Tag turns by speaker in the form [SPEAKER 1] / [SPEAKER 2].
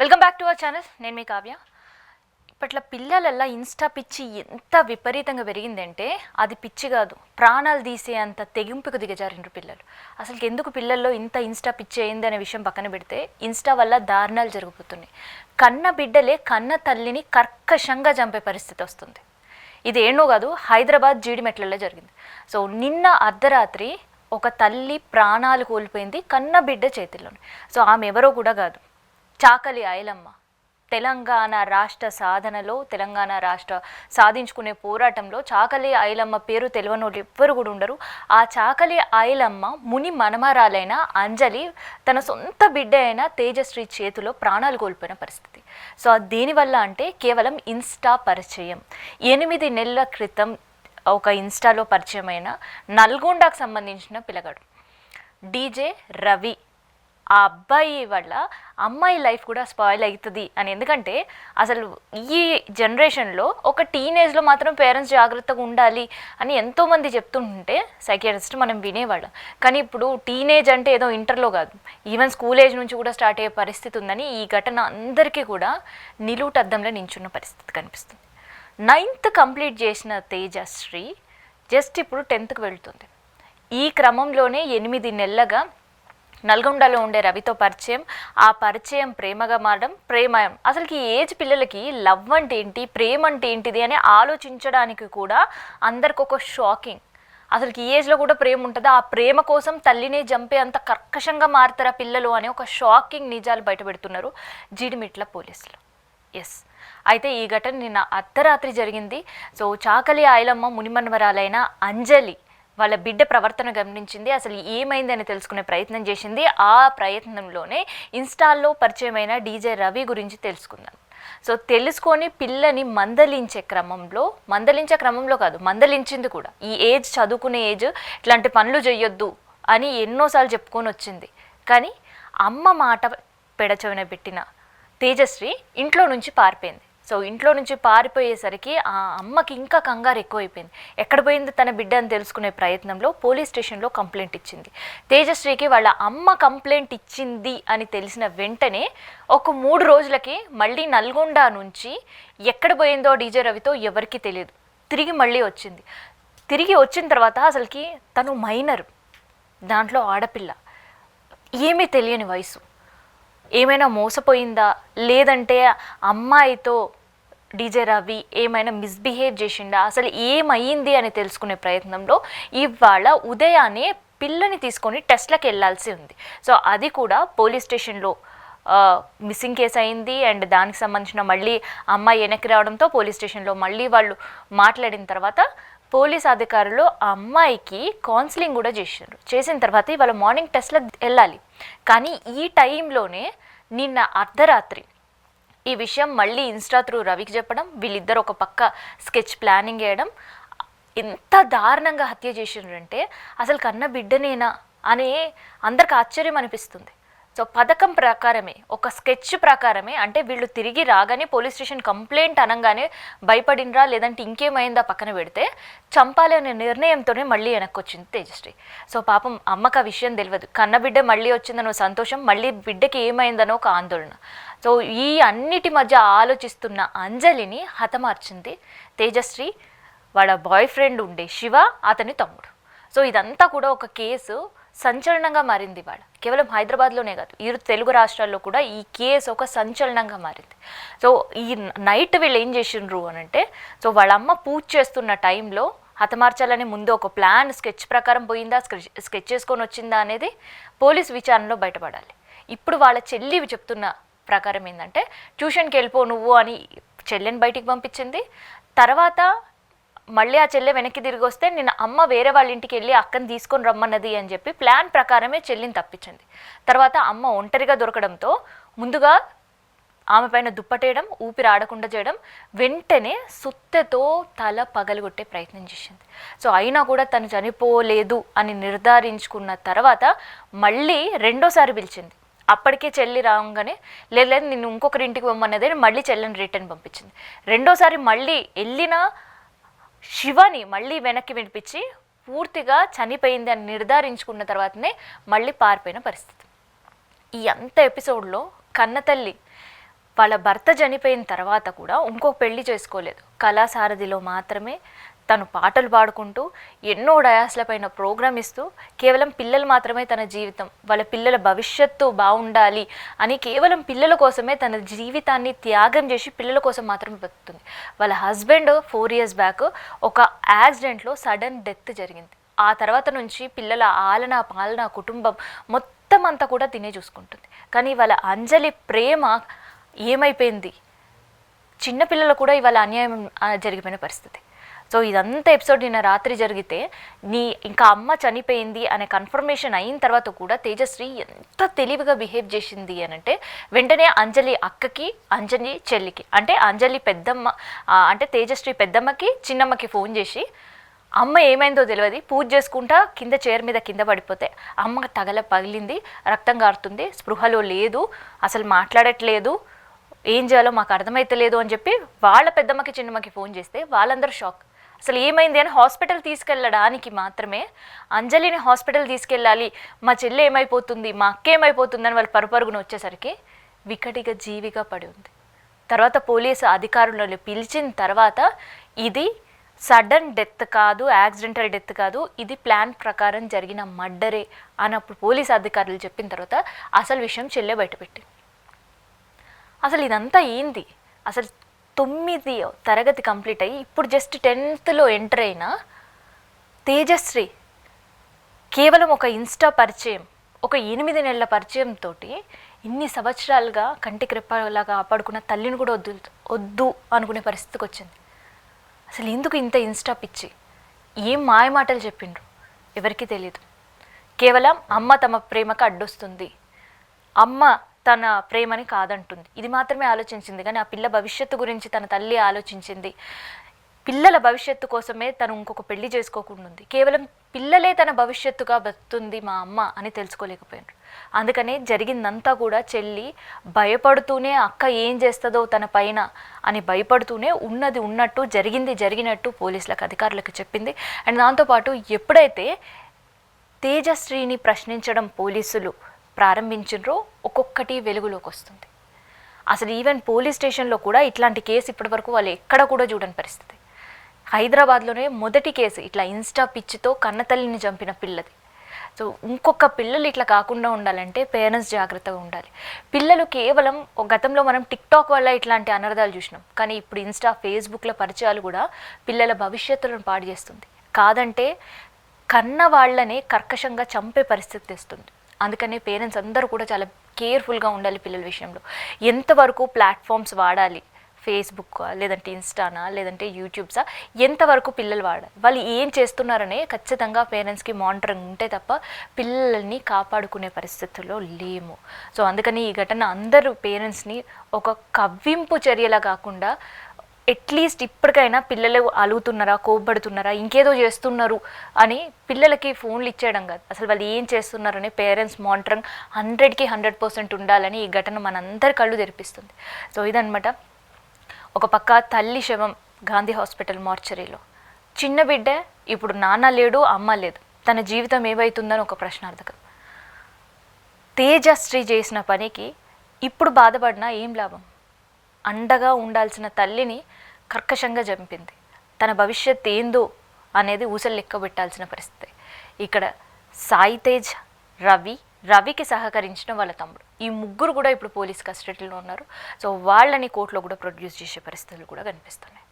[SPEAKER 1] Welcome back to our channel నేను మీ కావ్య. ఇప్పట్లో పిల్లలల్లా ఇన్స్టా పిచ్చి ఎంత విపరీతంగా పెరిగిందంటే అది పిచ్చి కాదు. ప్రాణాలు తీసే అంత తెగింపుకు దిగజారిండ్రు పిల్లలు. అసలు ఎందుకు పిల్లల్లో ఇంత ఇన్స్టా పిచ్చి అయింది అనే విషయం పక్కన పెడితే ఇన్స్టా వల్ల దారుణాలు జరిగిపోతున్నాయి. కన్న బిడ్డలే కన్న తల్లిని కర్కశంగా చంపే పరిస్థితి వస్తుంది. ఇది ఏనో కాదు హైదరాబాద్ జీడిమెట్లలో జరిగింది. సో నిన్న అర్ధరాత్రి ఒక తల్లి ప్రాణాలు కోల్పోయింది కన్న బిడ్డ చేతిలోనే సో ఆమె ఎవరో కూడా కాదు. చాకలి ఐలమ్మ. తెలంగాణ రాష్ట్ర సాధనలో తెలంగాణ రాష్ట్ర సాధించుకునే పోరాటంలో చాకలి ఐలమ్మ పేరు తెలియని వాళ్ళు ఎవ్వరు కూడా ఉండరు. ఆ చాకలి ఐలమ్మ ముని మనమరాలైన అంజలి తన సొంత బిడ్డ అయిన తేజశ్రీ చేతిలో ప్రాణాలు కోల్పోయిన పరిస్థితి. సో అది దేనివల్ల అంటే కేవలం ఇన్స్టా పరిచయం. ఎనిమిది నెలల క్రితం ఒక ఇన్స్టాలో పరిచయమైన నల్గొండకు సంబంధించిన పిల్లగాడు. డీజే రవి. ఆ అబ్బాయి వల్ల అమ్మాయి లైఫ్ కూడా స్పాయిల్ అవుతుంది అని. ఎందుకంటే అసలు ఈ జనరేషన్లో ఒక టీనేజ్లో మాత్రం పేరెంట్స్ జాగ్రత్తగా ఉండాలి అని ఎంతోమంది చెప్తుంటే సైకియాట్రిస్ట్ మనం వినేవాళ్ళం. కానీ ఇప్పుడు టీనేజ్ అంటే ఏదో ఇంటర్లో కాదు. ఈవెన్ స్కూల్ ఏజ్ నుంచి కూడా స్టార్ట్ అయ్యే పరిస్థితి ఉందని ఈ ఘటన అందరికీ కూడా నిలువుటద్దంలో నించున్న పరిస్థితి కనిపిస్తుంది. నైన్త్ కంప్లీట్ చేసిన తేజశ్రీ జస్ట్ ఇప్పుడు టెన్త్కి వెళ్తుంది. ఈ క్రమంలోనే ఎనిమిది నెలలుగా నల్గొండలో ఉండే రవితో పరిచయం. ఆ పరిచయం ప్రేమగా మారడం ప్రేమయం. అసలుకి ఈ ఏజ్ పిల్లలకి లవ్ అంటే ఏంటి ప్రేమ అంటే ఏంటిది అని ఆలోచించడానికి కూడా అందరికి ఒక షాకింగ్. అసలుకి ఈ ఏజ్లో కూడా ప్రేమ ఉంటుందా? ఆ ప్రేమ కోసం తల్లినే చంపే అంత కర్కశంగా మారుతారా పిల్లలు అనే ఒక షాకింగ్ నిజాలు బయటపెడుతున్నారు జీడిమిట్ల పోలీసులు. ఎస్ అయితే ఈ ఘటన నిన్న అర్ధరాత్రి జరిగింది. సో చాకలి ఆయిలమ్మ మునిమన్వరాలైన అంజలి వాళ్ళ బిడ్డ ప్రవర్తన గమనించింది అసలు ఏమైందని తెలుసుకునే ప్రయత్నం చేసింది. ఆ ప్రయత్నంలోనే ఇన్స్టాల్లో పరిచయమైన డీజే రవి గురించి తెలుసుకుందాం. సో తెలుసుకొని పిల్లని మందలించే క్రమంలో మందలించే క్రమంలో కాదు మందలించింది కూడా. ఈ ఏజ్ చదువుకునే ఏజ్ ఇట్లాంటి పనులు చేయొద్దు అని ఎన్నోసార్లు చెప్పుకొని వచ్చింది. కానీ అమ్మ మాట పెడచవిన పెట్టిన తేజశ్రీ ఇంట్లో నుంచి పారిపోయింది. సో ఇంట్లో నుంచి పారిపోయేసరికి ఆ అమ్మకి ఇంకా కంగారు ఎక్కువైపోయింది. ఎక్కడ పోయింది తన బిడ్డ అని తెలుసుకునే ప్రయత్నంలో పోలీస్ స్టేషన్లో కంప్లైంట్ ఇచ్చింది. తేజశ్రీకి వాళ్ళ అమ్మ కంప్లైంట్ ఇచ్చింది అని తెలిసిన వెంటనే ఒక మూడు రోజులకి మళ్ళీ నల్గొండ నుంచి ఎక్కడ పోయిందో డీజే రవితో ఎవరికీ తెలియదు. తిరిగి మళ్ళీ వచ్చింది. తిరిగి వచ్చిన తర్వాత అసలుకి తను మైనర్ దాంట్లో ఆడపిల్ల. ఏమీ తెలియని వయసు. ఏమైనా మోసపోయిందా? లేదంటే అమ్మాయితో డీజే రవి ఏమైనా మిస్బిహేవ్ చేసిండా? అసలు ఏమయ్యింది అని తెలుసుకునే ప్రయత్నంలో ఇవాళ ఉదయాన్నే పిల్లని తీసుకొని టెస్ట్లకు వెళ్ళాల్సి ఉంది. సో అది కూడా పోలీస్ స్టేషన్లో మిస్సింగ్ కేసు అయింది. అండ్ దానికి సంబంధించిన మళ్ళీ అమ్మాయి వెనక్కి రావడంతో పోలీస్ స్టేషన్లో మళ్ళీ వాళ్ళు మాట్లాడిన తర్వాత పోలీస్ అధికారులు ఆ అమ్మాయికి కౌన్సిలింగ్ కూడా చేసినారు చేసిన తర్వాత ఇవాళ మార్నింగ్ టెస్ట్లకు వెళ్ళాలి. కానీ ఈ టైంలోనే నిన్న అర్ధరాత్రి ఈ విషయం మళ్ళీ ఇన్స్టా త్రూ రవికి చెప్పడం వీళ్ళిద్దరు ఒక పక్క స్కెచ్ ప్లానింగ్ వేయడం ఎంత దారుణంగా హత్య చేసినారంటే అసలు కన్న బిడ్డనేనా అనే అందరికి ఆశ్చర్యం అనిపిస్తుంది. సో పథకం ప్రకారమే ఒక స్కెచ్ ప్రకారమే అంటే వీళ్ళు తిరిగి రాగానే పోలీస్ స్టేషన్ కంప్లైంట్ అనగానే భయపడినరా లేదంటే ఇంకేమైందా పక్కన పెడితే చంపాలి అనే నిర్ణయంతోనే మళ్ళీ వెనక్కి వచ్చింది తేజశ్రీ. సో పాపం అమ్మకు ఆ విషయం తెలియదు. కన్న బిడ్డ మళ్ళీ వచ్చిందనో సంతోషం మళ్ళీ బిడ్డకి ఏమైందనో ఒక ఆందోళన. సో ఈ అన్నిటి మధ్య ఆలోచిస్తున్న అంజలిని హతమార్చింది తేజశ్రీ. వాళ్ళ బాయ్ ఫ్రెండ్ ఉండే శివ అతని తమ్ముడు. సో ఇదంతా కూడా ఒక కేసు సంచలనంగా మారింది ఇవాళ. కేవలం హైదరాబాద్లోనే కాదు ఇరు తెలుగు రాష్ట్రాల్లో కూడా ఈ కేసు ఒక సంచలనంగా మారింది. సో ఈ నైట్ వీళ్ళు ఏం చేసిండ్రు అని అంటే సో వాళ్ళ అమ్మ పూజ చేస్తున్న టైంలో హతమార్చాలని ముందు ఒక ప్లాన్ స్కెచ్ ప్రకారం పోయిందా స్కెచ్ స్కెచ్ చేసుకొని వచ్చిందా అనేది పోలీస్ విచారణలో బయటపడాలి. ఇప్పుడు వాళ్ళ చెల్లి చెప్తున్న ప్రకారం ఏంటంటే ట్యూషన్కి వెళ్ళిపో నువ్వు అని చెల్లెని బయటికి పంపించింది. తర్వాత మళ్ళీ ఆ చెల్లె వెనక్కి తిరిగి వస్తే నేను అమ్మ వేరే వాళ్ళ ఇంటికి వెళ్ళి అక్కని తీసుకొని రమ్మన్నది అని చెప్పి ప్లాన్ ప్రకారమే చెల్లిని తప్పించింది. తర్వాత అమ్మ ఒంటరిగా దొరకడంతో ముందుగా ఆమె పైన దుప్పటేయడం ఊపిరి ఆడకుండా చేయడం వెంటనే సుత్తెతో తల పగలగొట్టే ప్రయత్నం చేసింది. సో అయినా కూడా తను చనిపోలేదు అని నిర్ధారించుకున్న తర్వాత మళ్ళీ రెండోసారి పిలిచింది. అప్పటికే చెల్లి రాగానే లేదు లేదు నేను ఇంకొకరి ఇంటికి పొమ్మన్నదే మళ్ళీ చెల్లిని రిటర్న్ పంపించింది. రెండోసారి మళ్ళీ వెళ్ళినా శివని మళ్ళీ వెనక్కి వినిపించి పూర్తిగా చనిపోయింది అని నిర్ధారించుకున్న తర్వాతనే మళ్ళీ పారిపోయిన పరిస్థితి. ఈ అంత ఎపిసోడ్లో కన్నతల్లి వాళ్ళ భర్త చనిపోయిన తర్వాత కూడా ఇంకో పెళ్ళి చేసుకోలేదు. కళాసారథిలో మాత్రమే తను పాటలు పాడుకుంటూ ఎన్నో డయాస్ల పైన ప్రోగ్రామ్ ఇస్తూ కేవలం పిల్లలు మాత్రమే తన జీవితం వాళ్ళ పిల్లల భవిష్యత్తు బాగుండాలి అని కేవలం పిల్లల కోసమే తన జీవితాన్ని త్యాగం చేసి పిల్లల కోసం మాత్రమే బతుకుతుంది వాళ్ళ హస్బెండ్ ఫోర్ ఇయర్స్ బ్యాక్ ఒక యాక్సిడెంట్లో సడన్ డెత్ జరిగింది. ఆ తర్వాత నుంచి పిల్లల ఆలన పాలన కుటుంబం మొత్తం అంతా కూడా తినే చూసుకుంటుంది. కానీ వాళ్ళ అంజలి ప్రేమ ఏమైపోయింది? చిన్నపిల్లలు కూడా ఇవాళ అన్యాయం జరిగిపోయిన పరిస్థితి. సో ఇదంతా ఎపిసోడ్ నిన్న రాత్రి జరిగితే నీ ఇంకా అమ్మ చనిపోయింది అనే కన్ఫర్మేషన్ అయిన తర్వాత కూడా తేజశ్రీ ఎంత తెలివిగా బిహేవ్ చేసింది అని అంటే వెంటనే అంజలి అక్కకి అంజలి చెల్లికి అంటే అంజలి పెద్దమ్మ అంటే తేజశ్రీ పెద్దమ్మకి చిన్నమ్మకి ఫోన్ చేసి అమ్మ ఏమైందో తెలియదు పూజ చేసుకుంటా కింద చైర్ మీద కింద పడిపోతే. అమ్మ తగల పగిలింది రక్తం కారుతుంది స్పృహలో లేదు అసలు మాట్లాడట్లేదు ఏం చేయాలో మాకు అర్థమైతలేదు అని చెప్పి వాళ్ళ పెద్దమ్మకి చిన్నమ్మకి ఫోన్ చేస్తే వాళ్ళందరూ షాక్ అసలు ఏమైంది అని హాస్పిటల్ తీసుకెళ్ళడానికి మాత్రమే అంజలిని హాస్పిటల్ తీసుకెళ్ళాలి. మా చెల్లె ఏమైపోతుంది మా అక్క ఏమైపోతుంది అని వాళ్ళు పరుపరుగున వచ్చేసరికి వికటిగా జీవిగా పడి ఉంది. తర్వాత పోలీసు అధికారులను పిలిచిన తర్వాత ఇది సడన్ డెత్ కాదు యాక్సిడెంటల్ డెత్ కాదు ఇది ప్లాన్ ప్రకారం జరిగిన మర్డరే అన్నప్పుడు పోలీసు అధికారులు చెప్పిన తర్వాత అసలు విషయం చెల్లె బయటపెట్టింది అసలు ఇదంతా ఏంది? అసలు తొమ్మిది తరగతి కంప్లీట్ అయ్యి ఇప్పుడు జస్ట్ టెన్త్లో ఎంటర్ అయిన తేజశ్రీ కేవలం ఒక ఇన్స్టా పరిచయం ఒక ఎనిమిది నెలల పరిచయంతో ఇన్ని సంవత్సరాలుగా కంటి క్రిప్పలాగా కాపాడుకున్న తల్లిని కూడా వద్దు వద్దు అనుకునే పరిస్థితికి వచ్చింది. అసలు ఎందుకు ఇంత ఇన్స్టా పిచ్చి? ఏం మాయ మాటలు చెప్పిండ్రు? ఎవరికీ తెలియదు కేవలం అమ్మ తమ ప్రేమకు అడ్డొస్తుంది. అమ్మ తన ప్రేమని కాదంటుంది. ఇది మాత్రమే ఆలోచించింది. కానీ ఆ పిల్ల భవిష్యత్తు గురించి తన తల్లి ఆలోచించింది. పిల్లల భవిష్యత్తు కోసమే తను ఇంకొక పెళ్ళి చేసుకోకుండా ఉంది కేవలం పిల్లలే తన భవిష్యత్తుగా బతుంది మా అమ్మ అని తెలుసుకోలేకపోయినారు. అందుకనే జరిగిందంతా కూడా చెల్లి భయపడుతూనే అక్క ఏం చేస్తుందో తన పైన అని భయపడుతూనే ఉన్నది ఉన్నట్టు జరిగింది జరిగినట్టు పోలీసులకు అధికారులకు చెప్పింది. అండ్ దాంతోపాటు ఎప్పుడైతే తేజశ్రీని ప్రశ్నించడం పోలీసులు ప్రారంభించినరో ఒక్కొక్కటి వెలుగులోకి వస్తుంది. అసలు ఈవెన్ పోలీస్ స్టేషన్లో కూడా ఇట్లాంటి కేసు ఇప్పటివరకు వాళ్ళు ఎక్కడ కూడా చూడని పరిస్థితి. హైదరాబాద్లోనే మొదటి కేసు ఇట్లా ఇన్స్టా పిచ్చితో కన్నతల్లిని చంపిన పిల్లది. సో ఇంకొక పిల్లలు ఇట్లా కాకుండా ఉండాలంటే పేరెంట్స్ జాగ్రత్తగా ఉండాలి. పిల్లలు కేవలం గతంలో మనం టిక్టాక్ వల్ల ఇట్లాంటి అనర్థాలు చూసినాం. కానీ ఇప్పుడు ఇన్స్టా ఫేస్బుక్ల పరిచయాలు కూడా పిల్లల భవిష్యత్తులను పాడు చేస్తుంది. కాదంటే కన్న వాళ్ళనే కర్కశంగా చంపే పరిస్థితి తెస్తుంది. అందుకనే పేరెంట్స్ అందరూ కూడా చాలా కేర్ఫుల్గా ఉండాలి పిల్లల విషయంలో. ఎంతవరకు ప్లాట్ఫామ్స్ వాడాలి? ఫేస్బుక్ లేదంటే ఇన్స్టానా లేదంటే యూట్యూబ్సా ఎంతవరకు పిల్లలు వాడాలి వాళ్ళు ఏం చేస్తున్నారనే ఖచ్చితంగా పేరెంట్స్కి మానిటరింగ్ ఉంటే తప్ప పిల్లల్ని కాపాడుకునే పరిస్థితుల్లో లేము. సో అందుకని ఈ ఘటన అందరూ పేరెంట్స్ని ఒక కవ్వింపు చర్యలా కాకుండా అట్లీస్ట్ ఇప్పటికైనా పిల్లలు అలుగుతున్నారా కోప్పడుతున్నారా ఇంకేదో చేస్తున్నారు అని పిల్లలకి ఫోన్లు ఇచ్చేయడం కాదు. అసలు వాళ్ళు ఏం చేస్తున్నారని పేరెంట్స్ మానిటరింగ్ హండ్రెడ్కి హండ్రెడ్ పర్సెంట్ ఉండాలని ఈ ఘటన మనందరి కళ్ళు తెరిపిస్తుంది. సో ఇదనమాట ఒక పక్క తల్లి శవం గాంధీ హాస్పిటల్ మార్చరీలో. చిన్న బిడ్డ ఇప్పుడు నాన్న లేడు అమ్మ లేదు. తన జీవితం ఏమవుతుందని ఒక ప్రశ్నార్థకం. తేజశ్రీ చేసిన పనికి ఇప్పుడు బాధపడినా ఏం లాభం? అండగా ఉండాల్సిన తల్లిని కర్కశంగా చంపింది తన భవిష్యత్ ఏందో అనేది ఊసలు లెక్క పెట్టాల్సిన పరిస్థితి. ఇక్కడ సాయి తేజ్ రవి రవికి సహకరించిన వాళ్ళ తమ్ముడు. ఈ ముగ్గురు కూడా ఇప్పుడు పోలీస్ కస్టడీలో ఉన్నారు. సో వాళ్ళని కోర్టులో కూడా ప్రొడ్యూస్ చేసే పరిస్థితులు కూడా కనిపిస్తున్నాయి.